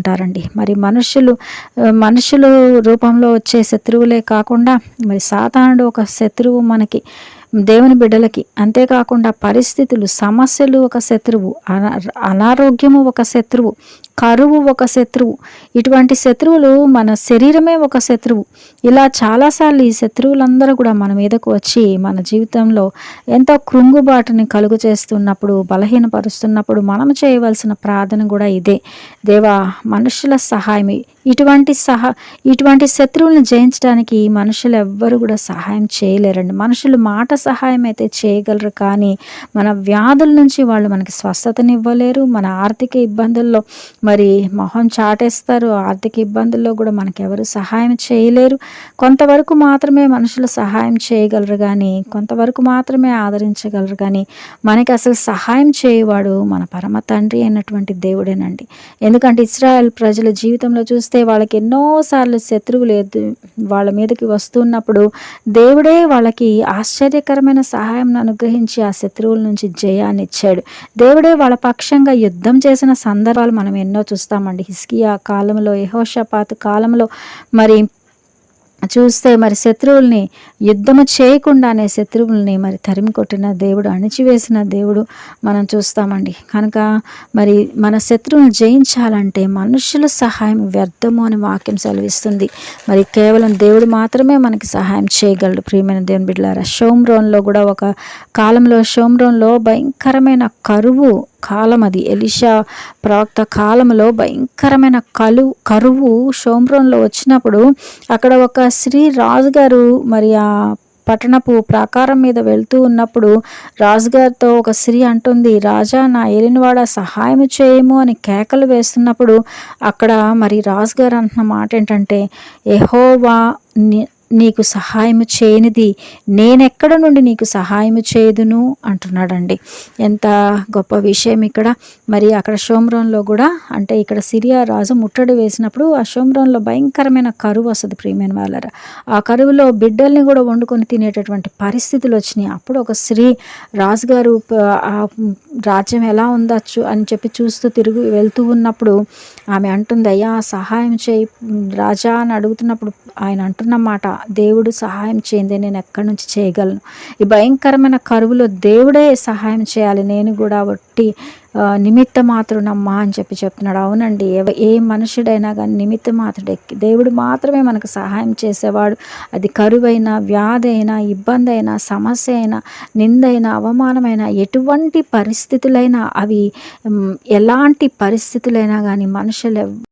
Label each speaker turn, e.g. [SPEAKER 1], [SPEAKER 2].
[SPEAKER 1] ఉంటారండి మరి మనుషులు మనుషులు రూపంలో వచ్చే శత్రువులే కాకుండా మరి సాతానుడు ఒక శత్రువు మనకి దేవుని బిడ్డలకి. అంతేకాకుండా పరిస్థితులు సమస్యలు ఒక శత్రువు అనారోగ్యము ఒక శత్రువు. కరువు ఒక శత్రువు. ఇటువంటి శత్రువులు మన శరీరమే ఒక శత్రువు. ఇలా చాలాసార్లు ఈ శత్రువులందరూ కూడా మన మీదకు వచ్చి మన జీవితంలో ఎంతో కృంగుబాటుని కలుగు చేస్తున్నప్పుడు బలహీనపరుస్తున్నప్పుడు మనం చేయవలసిన ప్రార్థన కూడా ఇదే. దేవా మనుషుల సహాయమే. ఇటువంటి సహా ఇటువంటి శత్రువులను జయించడానికి మనుషులు ఎవ్వరు కూడా సహాయం చేయలేరండి. మనుషులు మాట సహాయం అయితే చేయగలరు కానీ మన వ్యాధుల నుంచి వాళ్ళు మనకి స్వస్థతనివ్వలేరు. మన ఆర్థిక ఇబ్బందుల్లో మరి మొహం చాటేస్తారు. ఆర్థిక ఇబ్బందుల్లో కూడా మనకెవరు సహాయం చేయలేరు. కొంతవరకు మాత్రమే మనుషులు సహాయం చేయగలరు కానీ కొంతవరకు మాత్రమే ఆదరించగలరు కానీ మనకి అసలు సహాయం చేయవాడు మన పరమ తండ్రి అయినటువంటి దేవుడేనండి. ఎందుకంటే ఇస్రాయల్ ప్రజల జీవితంలో చూస్తే వాళ్ళకి ఎన్నోసార్లు శత్రువులు వాళ్ళ మీదకి వస్తున్నప్పుడు దేవుడే వాళ్ళకి ఆశ్చర్యకరమైన సహాయం అనుగ్రహించి ఆ శత్రువుల నుంచి జయాన్ని ఇచ్చాడు దేవుడే వాళ్ళ పక్షంగా యుద్ధం చేసిన సందర్భాలు మనం ఎన్నో ఎన్నో చూస్తామండి. హిస్కియా కాలంలో యహోషపాత్ కాలంలో మరి చూస్తే మరి శత్రువుల్ని యుద్ధము చేయకుండానే శత్రువుల్ని మరి తరిమి కొట్టిన దేవుడు అణిచివేసిన దేవుడు మనం చూస్తామండి. కనుక మరి మన శత్రువుని జయించాలంటే మనుషుల సహాయం వ్యర్థము అని వాక్యం సెలవిస్తుంది. మరి కేవలం దేవుడు మాత్రమే మనకి సహాయం చేయగలడు. ప్రియమైన దేవుని బిడ్డలారా షోమ్రోన్లో కూడా ఒక కాలంలో షోమ్రోన్లో భయంకరమైన కరువు కాలం అది. ఎలిషా ప్రవక్త కాలంలో భయంకరమైన కలు కరువు షోమ్రోన్లో వచ్చినప్పుడు అక్కడ ఒక శ్రీ రాజుగారు మరి ఆ పట్టణపు ప్రాకారం మీద వెళ్తూ ఉన్నప్పుడు రాజుగారితో ఒక స్త్రీ అంటుంది రాజా నా ఏలినవాడ సహాయం చేయము అని కేకలు వేస్తున్నప్పుడు అక్కడ మరి రాజుగారు అంటున్న మాట ఏంటంటే ఎహోవా నీకు సహాయము చేయనిది నేనెక్కడ నుండి నీకు సహాయము చేయదును? అంటున్నాడండి. ఎంత గొప్ప విషయం ఇక్కడ. మరి అక్కడ శోమరంలో కూడా అంటే ఇక్కడ సిరియా రాజు ముట్టడి వేసినప్పుడు ఆ షోమ్రంలో భయంకరమైన కరువు వస్తుంది ప్రియమైన వాళ్ళరా. ఆ కరువులో బిడ్డల్ని కూడా వండుకొని తినేటటువంటి పరిస్థితులు వచ్చినాయి. అప్పుడు ఒక స్త్రీ రాజుగారు ఆ రాజ్యం ఎలా ఉండొచ్చు అని చెప్పి చూస్తూ తిరుగు వెళ్తూ ఉన్నప్పుడు ఆమె అంటుంది అయ్యా సహాయం చేయి రాజా అని అడుగుతున్నప్పుడు ఆయన అంటున్న మాట దేవుడు సహాయం చేయండి నేను ఎక్కడి నుంచి చేయగలను? ఈ భయంకరమైన కరువులో దేవుడే సహాయం చేయాలి. నేను కూడా ఒట్టి నిమిత్త మాత్రునమ్మా అని చెప్పి చెప్తున్నాడు. అవునండి ఏ మనుషుడైనా కానీ నిమిత్త మాత్రుడే దేవుడు మాత్రమే మనకు సహాయం చేసేవాడు. అది కరువైనా వ్యాధి అయినా ఇబ్బంది అయినా సమస్య అయినా నిందైన అవమానమైన ఎటువంటి పరిస్థితులైనా అవి ఎలాంటి పరిస్థితులైనా కానీ మనుషులు